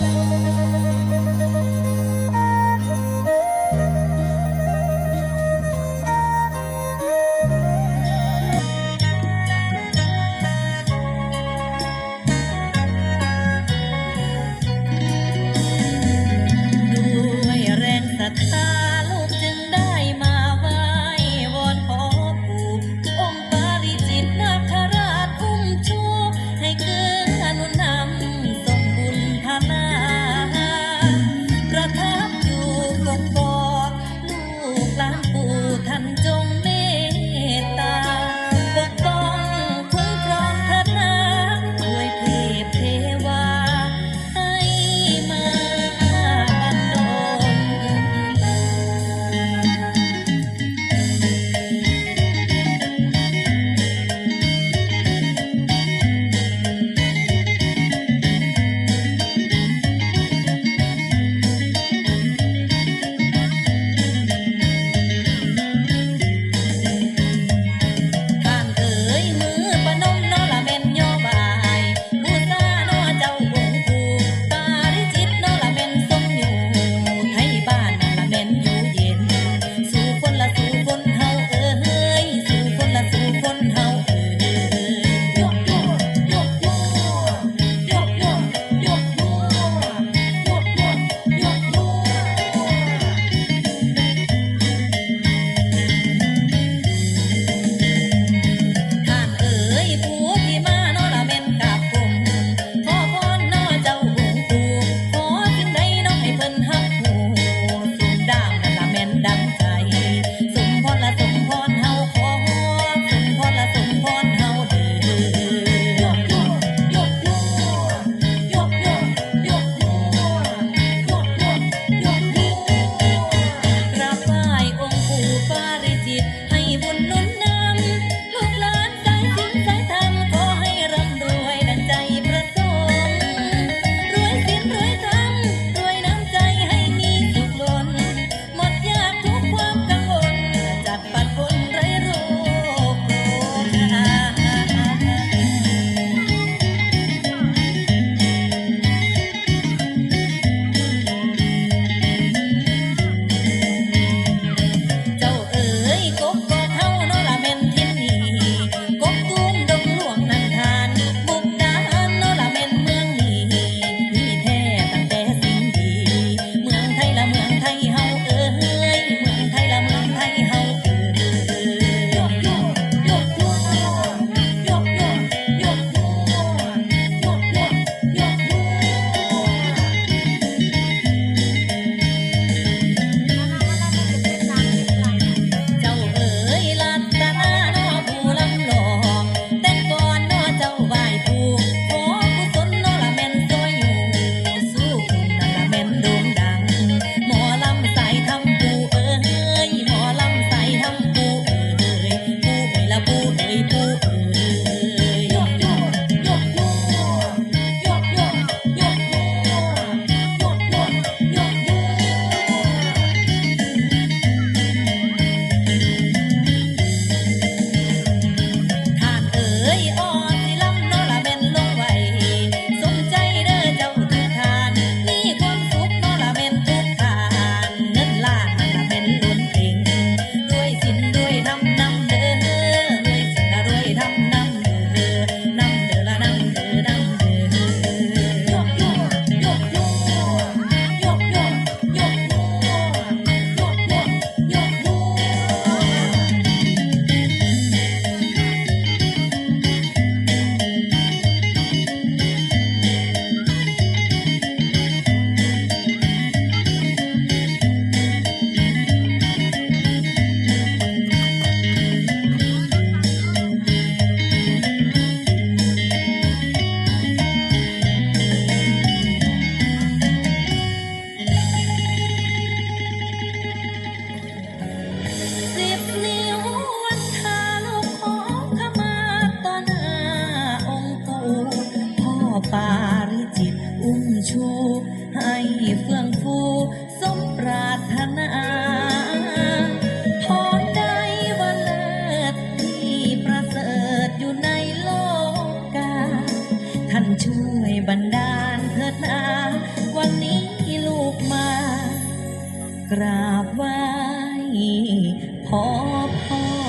Música ราบไหว้ขอพร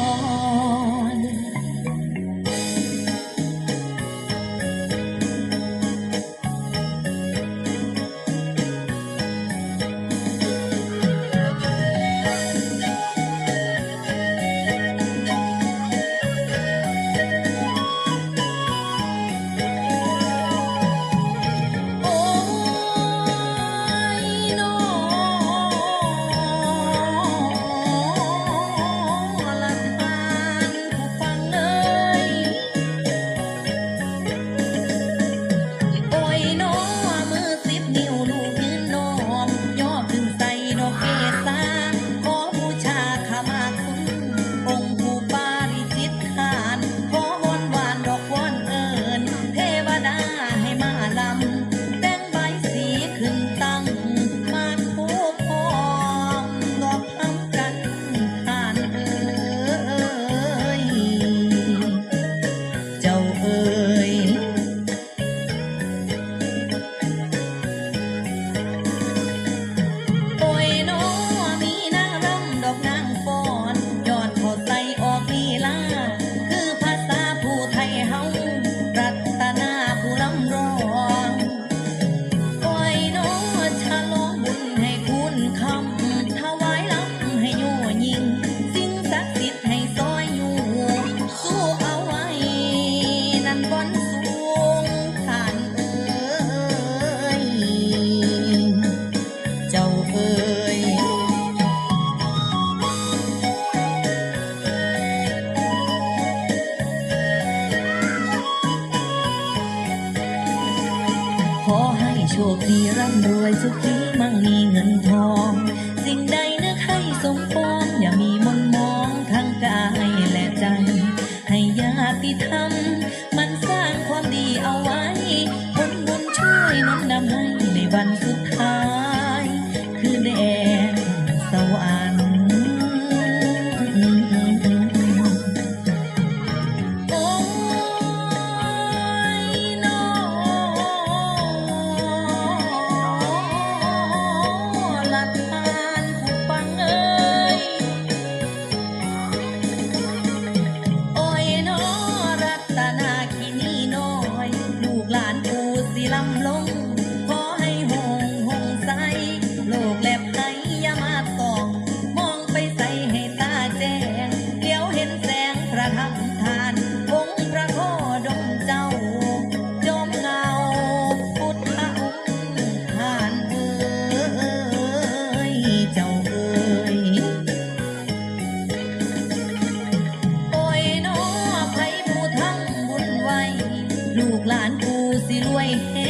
away.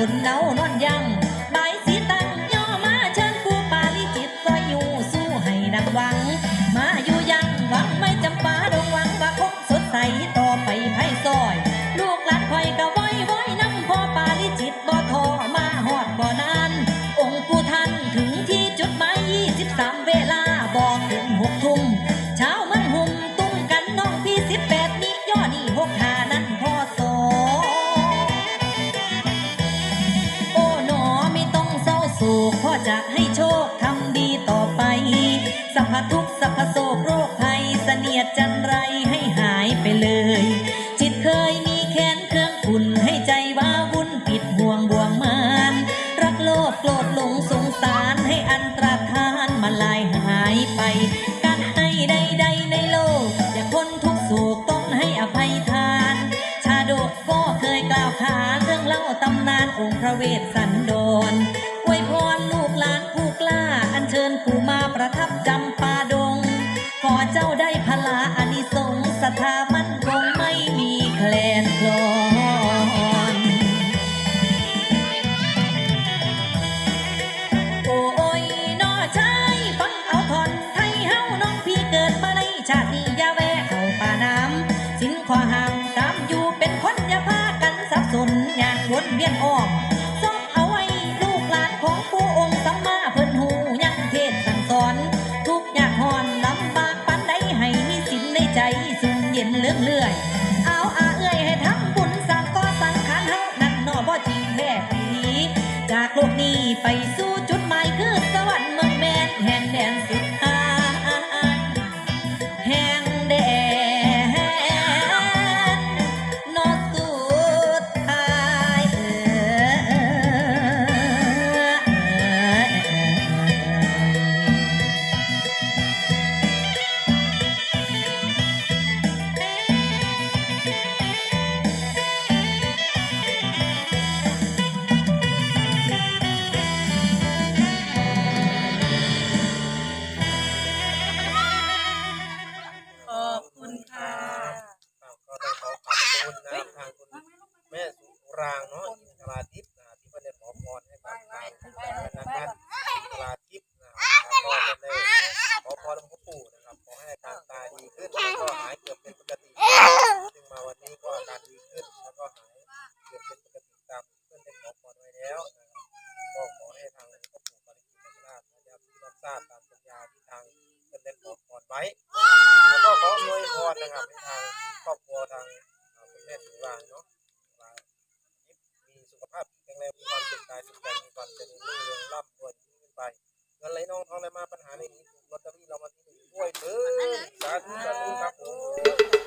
คนเนานอนยังใบสีตังย่อมาเชิญครูปาลิจิตซอยอยู่สู้ให้ดังหวัง จะให้โชคทำดีต่อไป สัพพทุกสัพพโศกโรคภัยเสนียดจันไรให้หายไปเลย จิตเคยมีแค้นเครื่องขุ่นให้ใจว้าวุ่นปิดห่วงบ่วงมาน รักโลภโกรธหลงสงสารให้อันตรธานมาลายหายไป การให้ใดๆในโลก อย่าพ้นทุกโศกต้องให้อภัยทาน ชาดกก็เคยกล่าวขานเรื่องเล่าตำนานองค์พระเวสสันดร อัญเชิญผู้มาประทับจำปาดง ขอเจ้าได้พลาอานิสงส์ศามั่นคงไม่มีแคลนคลอนโอ้ยนอชายฟังเอาทอนไทยเฮาน้องพี่เกิดมาในชาตินี้ยาแวะเข้าป่าน้ำสินขอห้ามตามอยู่เป็นคนอย่าพากันสับสนอย่างวนเวียนอ้อม ย็น รางเนาะอินทราทิพย์นะที่เพิ่นได้ขอพรให้กับทางธนาคารอินทราทิพย์นะครับก็เป็นได้ขอพรหลวงพ่อปู่นะครับขอให้อาการตาดีขึ้นแล้วก็หายเกือบเป็นปกติซึ่งมาวันนี้ก็อาการดีขึ้นแล้วก็หายเกือบเป็นปกติตามที่เพื่อนได้ขอพรไว้แล้วนะครับก็ขอให้ทางหลวงพ่อปู่ปริจิตรราชนะครับที่รับทราบตามสัญญาที่ทางเพื่อนได้ขอพรไว้แล้วก็ขออำนวยพรนะครับให้ทางครอบครัวทางอ่าคุณแม่สุรางเนาะสุรางมีสุข ภาพแข็งแรงมีความสุขกายสุขใจมีความเป็นญรุ่งเรืองร่ำรวยยิ่งขึ้นไปเงินไหลนองทองไหลมาปัญหาในนี้ถูกลอตเตอรี่เรามาที่หนึ่งด้วยเถิดสาธุสาธุครับผม